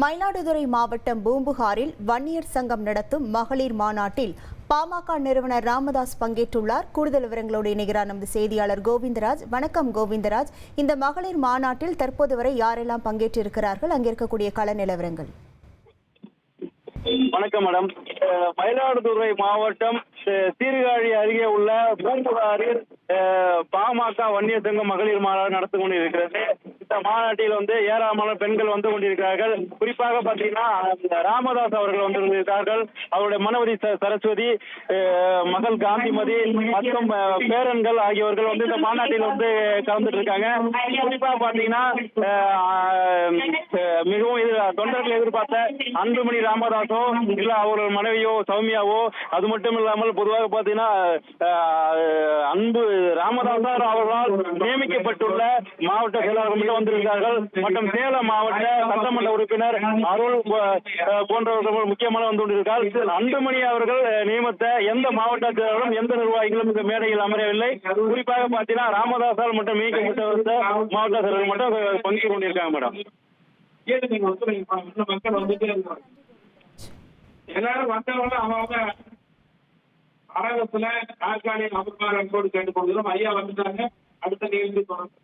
மயிலாடுதுறை மாவட்டம் பூம்புகாரில் வன்னியர் சங்கம் நடத்தும் மகளிர் மாநாட்டில் பாமக நிறுவனர் ராமதாஸ் பங்கேற்றுள்ளார். கூடுதல் விவரங்களோடு இணைகிறார் நமது செய்தியாளர் கோவிந்தராஜ். வணக்கம் கோவிந்தராஜ். இந்த மகளிர் மாநாட்டில் தற்போது வரை யாரெல்லாம் பங்கேற்றிருக்கிறார்கள்? அங்கே இருக்கக்கூடிய கள நிலவரங்கள். வணக்கம் மேடம். மயிலாடுதுறை மாவட்டம் சீர்காழி அருகே உள்ள பூம்புகாரில் பாமக வன்னியர் சங்க மகளிர் மாநாடு நடந்து கொண்டிருக்கிறது. இந்த மாநாட்டில் வந்து ஏராளமான பெண்கள் வந்து கொண்டிருக்கிறார்கள். குறிப்பாக பாத்தீங்கன்னா ராமதாஸ் அவர்கள் வந்திருக்கிறார்கள். அவருடைய மனவதி ச- சரஸ்வதி மகள் காந்திமதி மற்றும் பேரன்கள் ஆகியோர்கள் வந்து இந்த மாநாட்டில் வந்து கலந்துட்டு இருக்காங்க குறிப்பாக பார்த்தீங்கன்னா மிகவும் எதிர் தொண்டர்கள் எதிர்பார்த்த அன்புமணி ராமதாஸோ இல்ல அவரோட மனைவியோ சௌமியாவோ அது மட்டும் இல்லாமல் பொதுவாக பார்த்தீங்கன்னா அன்பு ராமதாசார் அவர்களால் நியமிக்கப்பட்டுள்ள மாவட்ட செயலாளர்கள் மட்டும் வந்திருக்கிறார்கள். மற்றும் சேலம் மாவட்ட சட்டமன்ற உறுப்பினர் அருள் போன்றவர்கள் முக்கியமான வந்து கொண்டிருக்கிறார். அன்புமணி அவர்கள் நியமித்த எந்த மாவட்ட செயலாளரும் எந்த நிர்வாகிகளும் இந்த மேடையில் அமரவில்லை. குறிப்பாக பார்த்தீங்கன்னா ராமதாசால் மட்டும் நியமிக்கப்பட்ட மாவட்ட செயலாளர்கள் மட்டும் பங்கு கொண்டிருக்காங்க மேடம். மக்கள் வந்துட்டே எல்லாரும் அவங்க அரங்கத்துல நாற்காலி அமர்வார் அன்போடு கேட்டுக்கொள்கிறோம். ஐயா வந்துட்டாங்க. அடுத்த நிகழ்ச்சி தொடர்ந்து.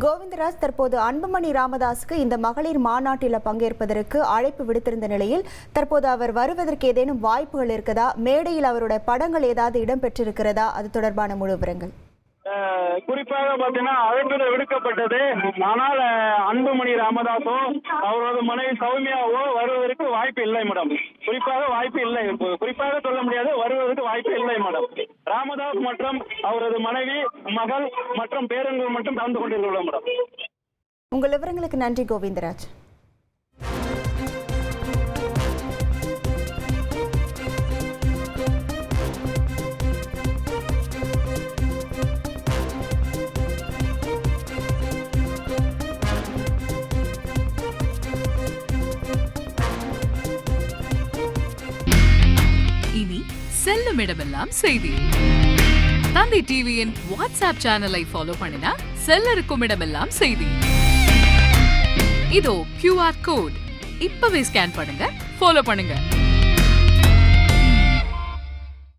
கோவிந்தராஜ் தற்போது அன்புமணி ராமதாஸுக்கு இந்த மகளிர் மாநாட்டில் பங்கேற்பதற்கு அழைப்பு விடுத்திருந்த நிலையில் தற்போது அவர் வருவதற்கு ஏதேனும் வாய்ப்புகள் இருக்கதா? மேடையில் அவருடைய படங்கள் ஏதாவது இடம்பெற்றிருக்கிறதா? அது தொடர்பான முழு விவரங்கள். குறிப்பாக பார்த்தீங்கன்னா அழைப்புதல் விடுக்கப்பட்டது. ஆனால் அன்புமணி ராமதாஸோ அவரது மனைவி சௌமியாவோ வருவதற்கு வாய்ப்பு இல்லை மேடம். குறிப்பாக வாய்ப்பு இல்லை. குறிப்பாக சொல்ல முடியாது வருவதற்கு வாய்ப்பு இல்லை மேடம். ராமதாஸ் மற்றும் அவரது மனைவி மகள் மற்றும் பேரன்கள் மட்டும் கலந்து கொண்டிருக்கிறோம் மேடம். உங்கள் விவரங்களுக்கு நன்றி கோவிந்தராஜ். இனி செல்லும் இடமெல்லாம் செய்தி. தந்தை டிவியின் வாட்ஸ்அப் சேனலை ஃபாலோ பண்ணினா செல்ல இருக்கும் இடமெல்லாம் செய்தி. இதோ கியூஆர் கோட் இப்பவே ஸ்கேன் பண்ணுங்க ஃபாலோ பண்ணுங்க.